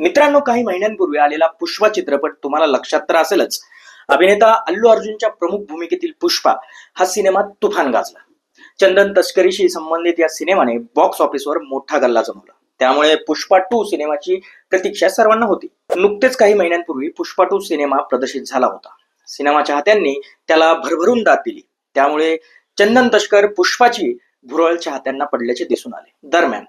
मित्रांनो काही महिन्यांपूर्वी आलेला पुष्पा चित्रपट तुम्हाला लक्षात तर असेलच. अभिनेता अल्लू अर्जुनच्या प्रमुख भूमिकेतील पुष्पा हा सिनेमा तुफान गाजला. चंदन तस्करीशी संबंधित या सिनेमाने बॉक्स ऑफिसवर मोठा गल्ला जमवला. त्यामुळे पुष्पा टू सिनेमाची प्रतीक्षा सर्वांना होती. नुकतेच काही महिन्यांपूर्वी पुष्पा टू सिनेमा प्रदर्शित झाला होता. सिनेमा चाहत्यांनी त्याला भरभरून दाद दिली. त्यामुळे चंदन तस्कर पुष्पाची भुरळ चाहत्यांना पडल्याचे दिसून आले. दरम्यान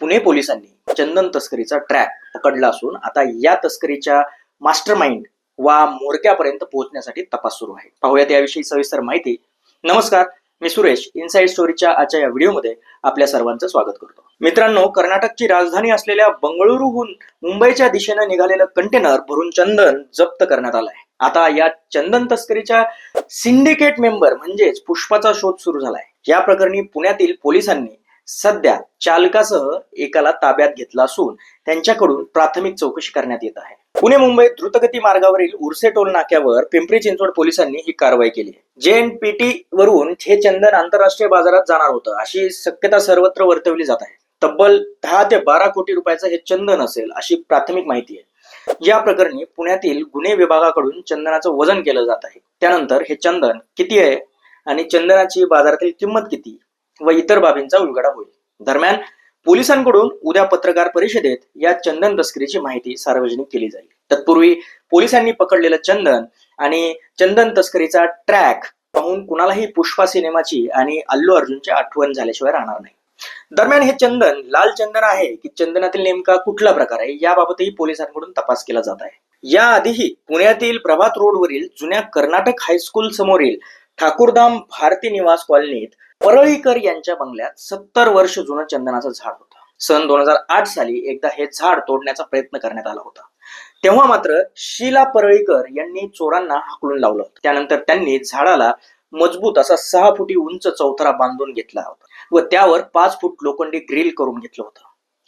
पुणे पोलिसांनी चंदन तस्करीचा ट्रॅक पकडला असून आता या तस्करीच्या मास्टर माइंड वा मोरक्यापर्यंत पोहोचण्यासाठी तपास सुरू आहे. पाहूयात याविषयी सविस्तर माहिती. नमस्कार मी सुरेश. इनसाइड स्टोरीच्या आजच्या या व्हिडिओमध्ये आपल्या सर्वांचं स्वागत करतो. मित्रांनो कर्नाटकची राजधानी असलेल्या बंगळुरूहून मुंबईच्या दिशेनं निघालेलं कंटेनर भरून चंदन जप्त करण्यात आलं आहे आता या चंदन तस्करीच्या सिंडिकेट मेंबर म्हणजेच पुष्पाचा शोध सुरू झालाय. या प्रकरणी पुण्यातील पोलिसांनी सध्या चालकासह एकाला ताब्यात घेतला असून त्यांच्याकडून प्राथमिक चौकशी करण्यात येत आहे. पुणे मुंबई द्रुतगती मार्गावरील उर्से टोल नाक्यावर पिंपरी चिंचवड पोलिसांनी ही कारवाई केली आहे. जेएनपीटी वरून हे चंदन आंतरराष्ट्रीय बाजारात जाणार होतं अशी शक्यता सर्वत्र वर्तवली जात आहे. तब्बल दहा ते बारा कोटी रुपयाचं हे चंदन असेल अशी प्राथमिक माहिती आहे. या प्रकरणी पुण्यातील गुन्हे विभागाकडून चंदनाचं वजन केलं जात आहे. त्यानंतर हे चंदन किती आहे आणि चंदनाची बाजारातील किंमत किती? व इतर बाबींचा उलगडा होईल. दरम्यान पोलिसांकडून उद्या पत्रकार परिषदेत या चंदन तस्करीची माहिती सार्वजनिक केली जाईल. तत्पूर्वी पोलिसांनी पकडलेलं चंदन आणि चंदन तस्करीचा ट्रॅक पाहून कुणालाही पुष्पा सिनेमाची आणि अल्लू अर्जुनची आठवण झाल्याशिवाय राहणार नाही. दरम्यान हे चंदन लाल चंदन आहे की चंदनातील नेमका कुठला प्रकार आहे याबाबतही पोलिसांकडून तपास केला जात आहे. याआधीही पुण्यातील प्रभात रोडवरील जुन्या कर्नाटक हायस्कूल समोरील ठाकूरधाम भारती निवास कॉलनीत परळीकर यांच्या बंगल्यात सत्तर वर्ष जुनं चंदनाचं झाड होतं. सन दोन हजार आठ साली एकदा हे झाड तोडण्याचा प्रयत्न करण्यात आला होता. तेव्हा मात्र शीला परळीकर यांनी चोरांना हाकलून लावलं होतं. त्यानंतर त्यांनी झाडाला मजबूत असा सहा फुटी उंच चौथरा बांधून घेतला होता व त्यावर पाच फूट लोखंडी ग्रिल करून घेतलं होतं.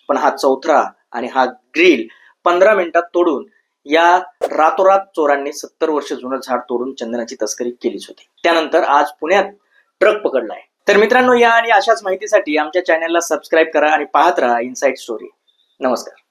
पण हा चौथरा आणि हा ग्रिल पंधरा मिनिटात तोडून या रातोरात चोरांनी सत्तर वर्ष जुनं झाड तोडून चंदनाची तस्करी केलीच होती. त्यानंतर आज पुण्यात ट्रक पकडलाय. तर मित्रांनो या आणि अशाच माहितीसाठी आमच्या चॅनलला सबस्क्राईब करा आणि पाहत राहा इनसाईट स्टोरी नमस्कार.